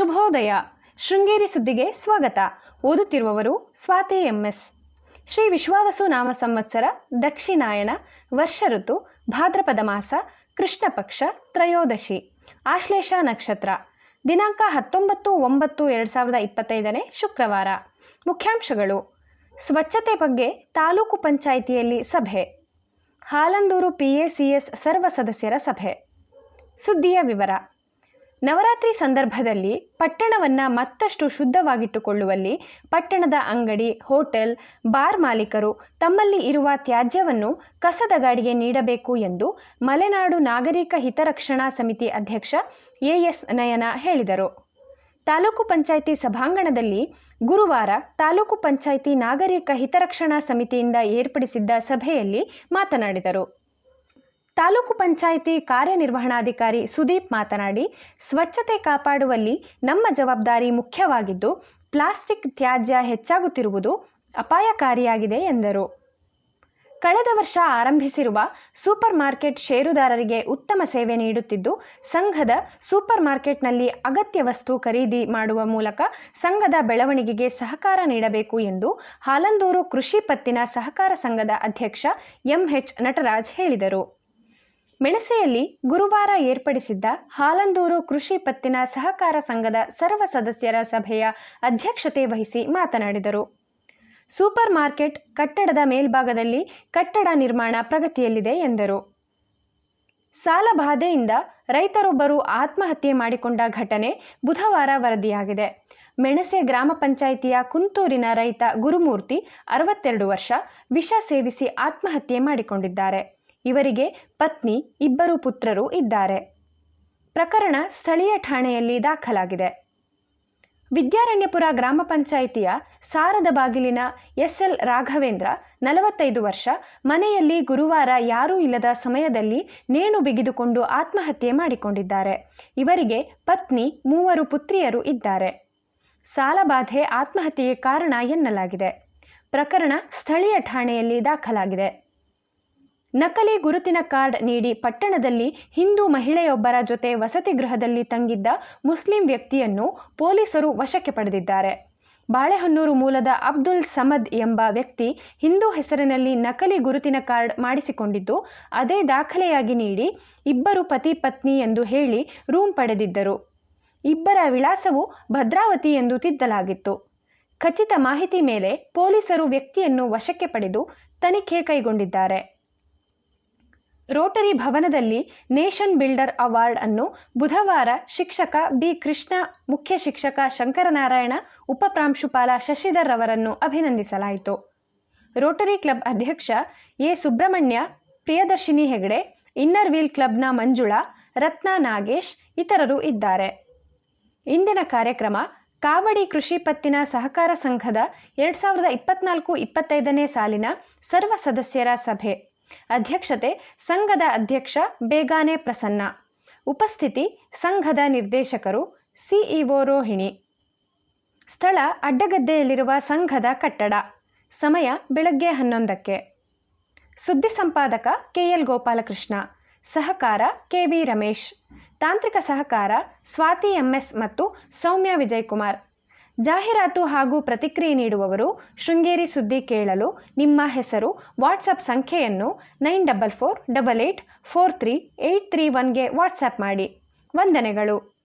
ಶುಭೋದಯ. ಶೃಂಗೇರಿ ಸುದ್ದಿಗೆ ಸ್ವಾಗತ. ಓದುತ್ತಿರುವವರು ಸ್ವಾತಿ ಎಂಎಸ್. ಶ್ರೀ ವಿಶ್ವಾವಸು ನಾಮ ಸಂವತ್ಸರ, ದಕ್ಷಿಣಾಯನ, ವರ್ಷ ಋತು, ಭಾದ್ರಪದ ಮಾಸ ಕೃಷ್ಣ ಪಕ್ಷ ತ್ರಯೋದಶಿ, ಆಶ್ಲೇಷ ನಕ್ಷತ್ರ. ದಿನಾಂಕ ಹತ್ತೊಂಬತ್ತು ಒಂಬತ್ತು ಎರಡು ಸಾವಿರದ ಇಪ್ಪತ್ತೈದನೇ ಶುಕ್ರವಾರ. ಮುಖ್ಯಾಂಶಗಳು. ಸ್ವಚ್ಛತೆ ಬಗ್ಗೆ ತಾಲೂಕು ಪಂಚಾಯಿತಿಯಲ್ಲಿ ಸಭೆ. ಹಾಲಂದೂರು ಪಿಎಸಿಎಸ್ ಸರ್ವ ಸದಸ್ಯರ ಸಭೆ. ಸುದ್ದಿಯ ವಿವರ. ನವರಾತ್ರಿ ಸಂದರ್ಭದಲ್ಲಿ ಪಟ್ಟಣವನ್ನು ಮತ್ತಷ್ಟು ಶುದ್ಧವಾಗಿಟ್ಟುಕೊಳ್ಳುವಲ್ಲಿ ಪಟ್ಟಣದ ಅಂಗಡಿ, ಹೋಟೆಲ್, ಬಾರ್ ಮಾಲೀಕರು ತಮ್ಮಲ್ಲಿ ಇರುವ ತ್ಯಾಜ್ಯವನ್ನು ಕಸದ ಗಾಡಿಗೆ ನೀಡಬೇಕು ಎಂದು ಮಲೆನಾಡು ನಾಗರಿಕ ಹಿತರಕ್ಷಣಾ ಸಮಿತಿ ಅಧ್ಯಕ್ಷ ಎಎಸ್ ನಯನ ಹೇಳಿದರು. ತಾಲೂಕು ಪಂಚಾಯಿತಿ ಸಭಾಂಗಣದಲ್ಲಿ ಗುರುವಾರ ತಾಲೂಕು ಪಂಚಾಯಿತಿ ನಾಗರಿಕ ಹಿತರಕ್ಷಣಾ ಸಮಿತಿಯಿಂದ ಏರ್ಪಡಿಸಿದ್ದ ಸಭೆಯಲ್ಲಿ ಮಾತನಾಡಿದರು. ತಾಲೂಕು ಪಂಚಾಯಿತಿ ಕಾರ್ಯನಿರ್ವಹಣಾಧಿಕಾರಿ ಸುದೀಪ್ ಮಾತನಾಡಿ, ಸ್ವಚ್ಛತೆ ಕಾಪಾಡುವಲ್ಲಿ ನಮ್ಮ ಜವಾಬ್ದಾರಿ ಮುಖ್ಯವಾಗಿದ್ದು, ಪ್ಲಾಸ್ಟಿಕ್ ತ್ಯಾಜ್ಯ ಹೆಚ್ಚಾಗುತ್ತಿರುವುದು ಅಪಾಯಕಾರಿಯಾಗಿದೆ ಎಂದರು. ಕಳೆದ ವರ್ಷ ಆರಂಭಿಸಿರುವ ಸೂಪರ್ ಮಾರ್ಕೆಟ್ ಷೇರುದಾರರಿಗೆ ಉತ್ತಮ ಸೇವೆ ನೀಡುತ್ತಿದ್ದು, ಸಂಘದ ಸೂಪರ್ ಮಾರ್ಕೆಟ್ನಲ್ಲಿ ಅಗತ್ಯ ವಸ್ತು ಖರೀದಿ ಮಾಡುವ ಮೂಲಕ ಸಂಘದ ಬೆಳವಣಿಗೆಗೆ ಸಹಕಾರ ನೀಡಬೇಕು ಎಂದು ಹಾಲಂದೂರು ಕೃಷಿ ಪತ್ತಿನ ಸಹಕಾರ ಸಂಘದ ಅಧ್ಯಕ್ಷ ಎಂಎಚ್ ನಟರಾಜ್ ಹೇಳಿದರು. ಮೆಣಸೆಯಲ್ಲಿ ಗುರುವಾರ ಏರ್ಪಡಿಸಿದ್ದ ಹಾಲಂದೂರು ಕೃಷಿ ಪತ್ತಿನ ಸಹಕಾರ ಸಂಘದ ಸರ್ವ ಸದಸ್ಯರ ಸಭೆಯ ಅಧ್ಯಕ್ಷತೆ ವಹಿಸಿ ಮಾತನಾಡಿದರು. ಸೂಪರ್ ಮಾರ್ಕೆಟ್ ಕಟ್ಟಡದ ಮೇಲ್ಭಾಗದಲ್ಲಿ ಕಟ್ಟಡ ನಿರ್ಮಾಣ ಪ್ರಗತಿಯಲ್ಲಿದೆ ಎಂದರು. ಸಾಲಬಾಧೆಯಿಂದ ರೈತರೊಬ್ಬರು ಆತ್ಮಹತ್ಯೆ ಮಾಡಿಕೊಂಡ ಘಟನೆ ಬುಧವಾರ ವರದಿಯಾಗಿದೆ. ಮೆಣಸೆ ಗ್ರಾಮ ಪಂಚಾಯಿತಿಯ ಕುಂತೂರಿನ ರೈತ ಗುರುಮೂರ್ತಿ, ಅರವತ್ತೆರಡು ವರ್ಷ, ವಿಷ ಸೇವಿಸಿ ಆತ್ಮಹತ್ಯೆ ಮಾಡಿಕೊಂಡಿದ್ದಾರೆ. ಇವರಿಗೆ ಪತ್ನಿ, ಇಬ್ಬರು ಪುತ್ರರು ಇದ್ದಾರೆ. ಪ್ರಕರಣ ಸ್ಥಳೀಯ ಠಾಣೆಯಲ್ಲಿ ದಾಖಲಾಗಿದೆ. ವಿದ್ಯಾರಣ್ಯಪುರ ಗ್ರಾಮ ಪಂಚಾಯಿತಿಯ ಸಾರದ ಬಾಗಿಲಿನ ಎಸ್ಎಲ್ ರಾಘವೇಂದ್ರ, ನಲವತ್ತೈದು ವರ್ಷ, ಮನೆಯಲ್ಲಿ ಗುರುವಾರ ಯಾರೂ ಇಲ್ಲದ ಸಮಯದಲ್ಲಿ ನೇಣು ಬಿಗಿದುಕೊಂಡು ಆತ್ಮಹತ್ಯೆ ಮಾಡಿಕೊಂಡಿದ್ದಾರೆ. ಇವರಿಗೆ ಪತ್ನಿ, ಮೂವರು ಪುತ್ರಿಯರು ಇದ್ದಾರೆ. ಸಾಲಬಾಧೆ, ಆತ್ಮಹತ್ಯೆಗೆ ಕಾರಣ ಎನ್ನಲಾಗಿದೆ. ಪ್ರಕರಣ ಸ್ಥಳೀಯ ಠಾಣೆಯಲ್ಲಿ ದಾಖಲಾಗಿದೆ. ನಕಲಿ ಗುರುತಿನ ಕಾರ್ಡ್ ನೀಡಿ ಪಟ್ಟಣದಲ್ಲಿ ಹಿಂದೂ ಮಹಿಳೆಯೊಬ್ಬರ ಜೊತೆ ವಸತಿ ಗೃಹದಲ್ಲಿ ತಂಗಿದ್ದ ಮುಸ್ಲಿಂ ವ್ಯಕ್ತಿಯನ್ನು ಪೊಲೀಸರು ವಶಕ್ಕೆ ಪಡೆದಿದ್ದಾರೆ. ಬಾಳೆಹೊನ್ನೂರು ಮೂಲದ ಅಬ್ದುಲ್ ಸಮದ್ ಎಂಬ ವ್ಯಕ್ತಿ ಹಿಂದೂ ಹೆಸರಿನಲ್ಲಿ ನಕಲಿ ಗುರುತಿನ ಕಾರ್ಡ್ ಮಾಡಿಸಿಕೊಂಡಿದ್ದು, ಅದೇ ದಾಖಲೆಯಾಗಿ ನೀಡಿ ಇಬ್ಬರು ಪತಿ ಪತ್ನಿ ಎಂದು ಹೇಳಿ ರೂಮ್ ಪಡೆದಿದ್ದರು. ಇಬ್ಬರ ವಿಳಾಸವು ಭದ್ರಾವತಿ ಎಂದು ತಿದ್ದಲಾಗಿತ್ತು. ಖಚಿತ ಮಾಹಿತಿ ಮೇಲೆ ಪೊಲೀಸರು ವ್ಯಕ್ತಿಯನ್ನು ವಶಕ್ಕೆ ಪಡೆದು ತನಿಖೆ ಕೈಗೊಂಡಿದ್ದಾರೆ. ರೋಟರಿ ಭವನದಲ್ಲಿ ನೇಷನ್ ಬಿಲ್ಡರ್ ಅವಾರ್ಡ್ ಅನ್ನು ಬುಧವಾರ ಶಿಕ್ಷಕ ಬಿ ಕೃಷ್ಣ, ಮುಖ್ಯ ಶಿಕ್ಷಕ ಶಂಕರನಾರಾಯಣ ಉಪಪ್ರಾಂಶುಪಾಲ ಶಶಿಧರ್ ಅವರನ್ನು ಅಭಿನಂದಿಸಲಾಯಿತು. ರೋಟರಿ ಕ್ಲಬ್ ಅಧ್ಯಕ್ಷ A Subrahmanya, Priyadarshini Hegde, inner wheel ಕ್ಲಬ್ನ ಮಂಜುಳಾ, ರತ್ನ ನಾಗೇಶ್ ಇತರರು ಇದ್ದಾರೆ. ಇಂದಿನ ಕಾರ್ಯಕ್ರಮ ಕಾವಡಿ ಕೃಷಿ ಪತ್ತಿನ ಸಹಕಾರ ಸಂಘದ ಎರಡು ಸಾವಿರದ ಇಪ್ಪತ್ನಾಲ್ಕು ಇಪ್ಪತ್ತೈದನೇ ಸಾಲಿನ ಸರ್ವ ಸದಸ್ಯರ ಸಭೆ. ಅಧ್ಯಕ್ಷತೆ ಸಂಘದ ಅಧ್ಯಕ್ಷ ಬೇಗಾನೆ ಪ್ರಸನ್ನ. ಉಪಸ್ಥಿತಿ ಸಂಘದ ನಿರ್ದೇಶಕರು ಸಿಇಒ ರೋಹಿಣಿ. ಸ್ಥಳ ಅಡ್ಡಗದ್ದೆಯಲ್ಲಿರುವ ಸಂಘದ ಕಟ್ಟಡ. ಸಮಯ ಬೆಳಗ್ಗೆ ಹನ್ನೊಂದಕ್ಕೆ. ಸುದ್ದಿ ಸಂಪಾದಕ ಕೆಎಲ್ ಗೋಪಾಲಕೃಷ್ಣ. ಸಹಕಾರ ಕೆವಿ ರಮೇಶ್. ತಾಂತ್ರಿಕ ಸಹಕಾರ ಸ್ವಾತಿ ಎಂಎಸ್ ಮತ್ತು ಸೌಮ್ಯ ವಿಜಯಕುಮಾರ್. ಜಾಹೀರಾತು ಹಾಗೂ ಪ್ರತಿಕ್ರಿಯೆ ನೀಡುವವರು ಶೃಂಗೇರಿ ಸುದ್ದಿ ಕೇಳಲು ನಿಮ್ಮ ಹೆಸರು ವಾಟ್ಸಪ್ ಸಂಖ್ಯೆಯನ್ನು nine double four double eight four three eight three ಒನ್ಗೆ WhatsApp ಮಾಡಿ. ವಂದನೆಗಳು.